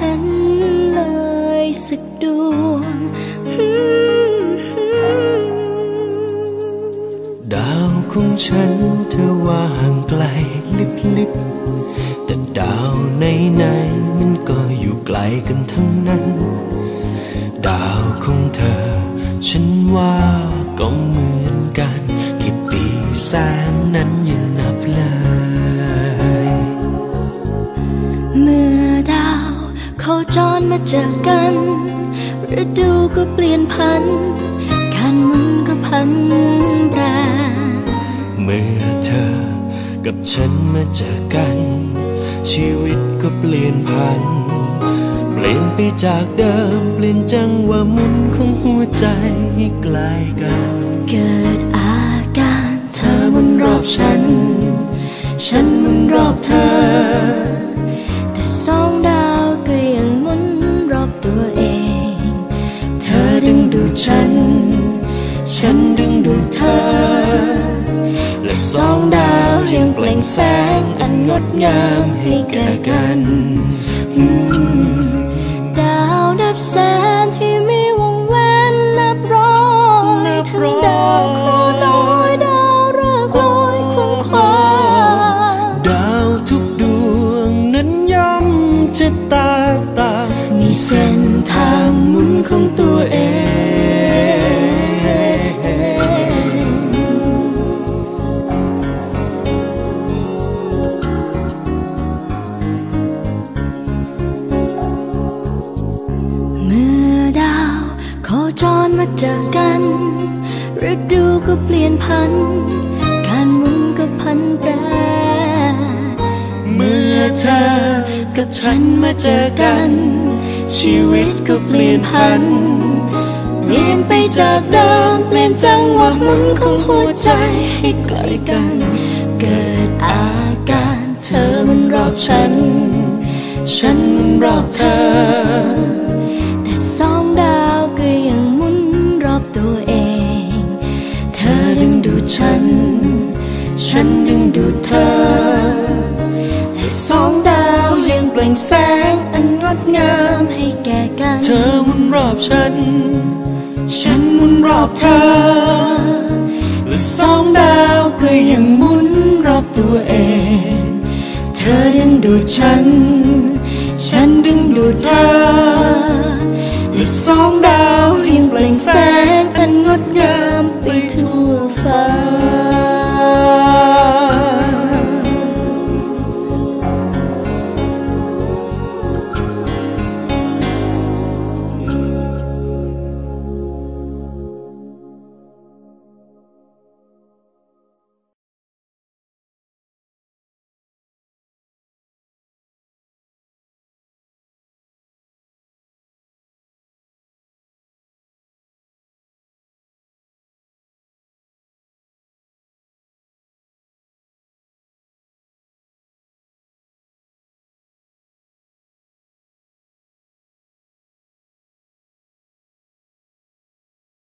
ห็นเลยสักดวง ดาวของฉันเธอว่าห่างไกลลิบลิบแต่ดาวในในมันก็อยู่ไกลกันทั้งนั้น ดาวของเธอ ฉันว่าก็เหมือนกันแค่ปีแสงนั้นยัง มาเจอกันฤดูก็เปลี่ยนพัน การหมุนก็พันแปรเมื่อเธอกับฉันมาเจอกัน ชีวิตก็เปลี่ยนพัน เปลี่ยนไปจากเดิม เปลี่ยนจังวะหมุนของหัวใจใใกล้กัน เกิดอาการเธอหมุนรอบฉัน ฉันหมุนรอบเธอ แต่สอง งเปล่งแสงอันงดงามให้แก่กัน ดาวนับแสนที่มีวงแหวนนับร้อยนับถึงร้อยดาวโครน้อยดาวฤกษ์ลอยควงคว้าดาวทุกดวงนั้นย่อมจะแตกต่างมีเส้นทางหมุนของตัว จรมาเจอกันฤดูก็เปลี่ยนพัน การหมุนก็พันแปรเมื่อเธอกับฉันมาเจอกัน ชีวิตก็เปลี่ยนพัน เปลี่ยนไปจากเดิมเปลี่ยนจังหวะหมุนของหัวใจให้ใกล้กัน เกิดอาการเธอมันรอบฉัน ฉันมันรอบเธอาวยังเปล่งแสงอันงดงามให้แก่กัน เธอหมุนรอบฉัน ฉันหมุนรอบเธอ และสองดาวก็ยังหมุนรอบตัวเอง เธอดึงดูดฉัน ฉันดึงดูดเธอ และสองดาวยังเปล่งแสง